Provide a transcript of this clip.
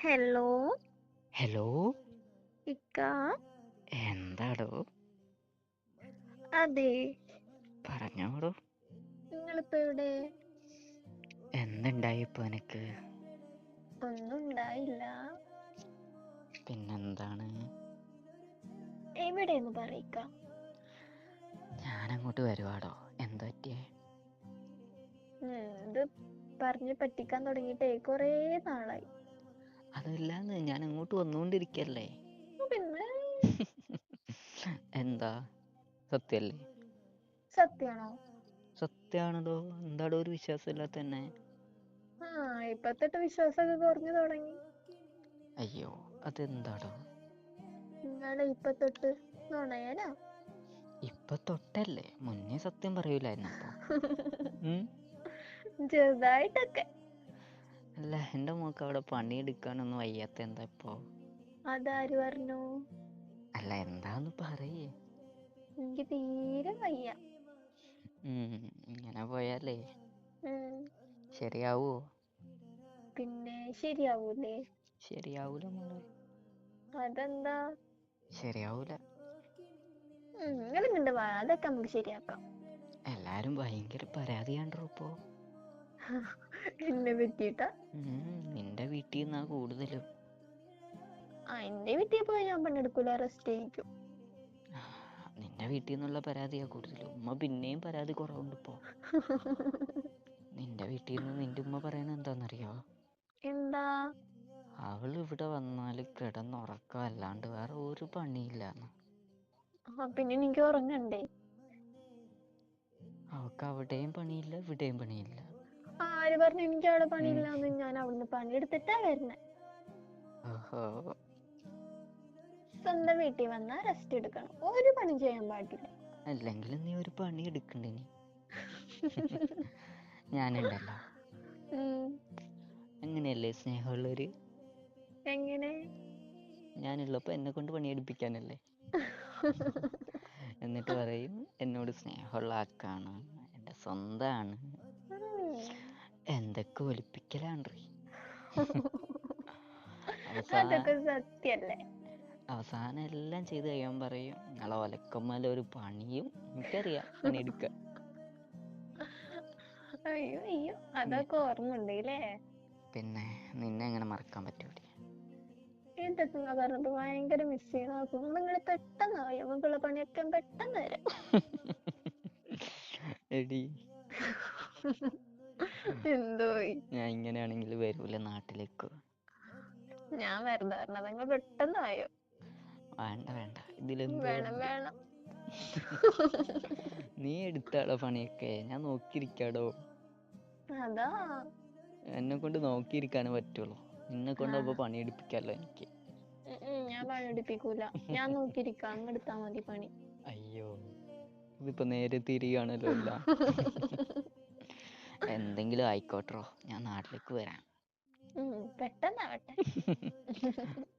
Hello hello ഇക്ക എന്താടോ? അതെ. പറഞ്ഞോടോ നിങ്ങളിപ്പോ എവിടെ? എന്തുണ്ടായി ഇപ്പൊ എനക്ക് ഒന്നും ഉണ്ടായില്ല. പിന്നെന്താണ്? എവിടെയെന്ന് പറയിക്ക. ഞാനങ്ങോട്ട് വരുവാടോ. എന്താ പറ്റിയേ? ഇത് പറഞ്ഞ് പറ്റിക്കാൻ തുടങ്ങിയിട്ടേ കൊറേ നാളായി. അതല്ലാന്ന് ഞാൻ അങ്ങോട്ട് വന്നുകൊണ്ടിരിക്കല്ലേ പിന്നെ? എന്താ? സത്യല്ലേ? സത്യാണോ? സത്യാണല്ലോ. എന്താടോ ഒരു വിശ്വാസം തന്നെ ആ ഇപ്പത്തൊട്ട് വിശ്വാസമൊക്കെ കുറഞ്ഞു തുടങ്ങി. അയ്യോ അതെന്താടോ? നിങ്ങളെ ഇപ്പൊ തൊട്ട് നുണയനാ? ഇപ്പൊ തൊട്ടല്ലേ മുന്നേ സത്യം പറയൂല ഉം? ചെറുതായിട്ടൊക്കെ. അല്ല എന്റെ മോക്ക് അവിടെ പണിയെടുക്കാനൊന്നും വയ്യാത്ത എന്താ ഇപ്പോ? അതാര് പറഞ്ഞു? അല്ല എന്താന്ന് പറയേ. എനിക്ക് തീരെ വയ്യ. ഇങ്ങനെ പോയാലേ. ശരിയാവൂ? പിന്നെ ശരിയാവൂലേ? ശരിയാവൂല മോളെ. അതെന്താ? ശരിയാവൂല. നിങ്ങളിങ്ങണ്ട് വാ. അതൊക്കെ നമുക്ക് ശരിയാക്കാം. എല്ലാരും ഭയങ്കര പരാതിയാണ്ടോ ഇപ്പോ. എന്നെ പറ്റിയിട്ടാ? നിന്റെ വീട്ടിൽ നിന്നാ കൂടുതലും. ആ എന്റെ വീട്ടിൽ പോയി ഞാൻ പണിയെടുക്കൂല റെസ്റ്റ് ചെയ്യിക്കും. നിന്റെ വീട്ടിൽ നിന്നുള്ള പരാതിയാ കൂടുതലും. ഉമ്മ പിന്നെയും പരാതി കുറവുണ്ട് ഇപ്പോ. നിന്റെ വീട്ടിൽ നിന്ന് നിന്റെ ഉമ്മ പറയുന്നത് എന്താണെന്നറിയോ എന്താ? അവൾ ഇവിടെ വന്നാൽ കിടന്നുറക്കം അല്ലാണ്ട് വേറെ ഒരു പണിയില്ല പിന്നെ എനിക്ക് ഉറങ്ങണ്ടേ? അവൾക്ക് അവിടെയും പണിയില്ല ഇവിടെയും പണിയില്ല. ആര് പറഞ്ഞു എനിക്ക് അവിടെ പണിയില്ലാന്ന് ഞാൻ അവിടുന്ന് പണിയെടുത്തിട്ടാ വരുന്നേ. സ്വന്തം വീട്ടിൽ വന്നാ റെസ്റ്റ് എടുക്കണം. ഒരു പണി ചെയ്യാൻ പാടില്ല. അല്ലെങ്കിലും നീ ഒരു പണി എടുക്കണ്ടേ ഞാനുണ്ടല്ലോ. ഉം, അങ്ങനെയല്ലേ സ്നേഹമുള്ളൊരു എങ്ങനെ? ഞാനുള്ളപ്പോ എന്നെ കൊണ്ട് പണിയെടുപ്പിക്കാനല്ലേ. എന്നിട്ട് പറയും എന്നോട് സ്നേഹമുള്ള ആക്കാണ് എന്റെ സ്വന്തമാണ്. എന്തൊക്കെ അതൊക്കെ സത്യല്ലേ? അവസാനം എല്ലാം ചെയ്ത് കഴിയാൻ പറയും നിങ്ങളെ ഒലക്കമ്മല ഒരു പണിയും എനിക്കറിയാം പണിയെടുക്കാൻ അയ്യോ അയ്യോ അതൊക്കെ പിന്നെ നിന്നെ എങ്ങനെ മറക്കാൻ പറ്റൂല ഇതൊക്കെ ഭയങ്കര മിസ് നിങ്ങൾ പെട്ടെന്ന് പണിയൊക്കെ പെട്ടെന്ന് വരും. എടി. എന്തോ ഞാൻ ഇങ്ങനെയാണെങ്കിൽ വരൂല നാട്ടിലേക്ക്. ഞാൻ വെറുതെ പറഞ്ഞത്. നിങ്ങൾ പെട്ടെന്ന് ആയോ വേണ്ട വേണ്ട. ഇതിലെന്തോ വേണം വേണം? നീ എടുത്താടോ പണിയൊക്കെ? ഞാൻ നോക്കിയിരിക്കാടോ? അതാ. എന്നെ കൊണ്ട് നോക്കിയിരിക്കാനേ പറ്റുള്ളൂ. നിന്നെ കൊണ്ട് അപ്പൊ പണി എടുപ്പിക്കാലോ എനിക്ക്. ഞാൻ പണിയെടുപ്പിക്കൂല ഞാൻ നോക്കിയിരിക്കാം. അങ്ങ് എടുത്താ മതി പണി. അയ്യോ. ഇതിപ്പോ നേരെ തിരിയാണല്ലോ എല്ലാം. എന്തെങ്കിലും ആയിക്കോട്ടോ ഞാൻ നാട്ടിലേക്ക് വരാം. ഉം പെട്ടെന്നാവട്ടെ.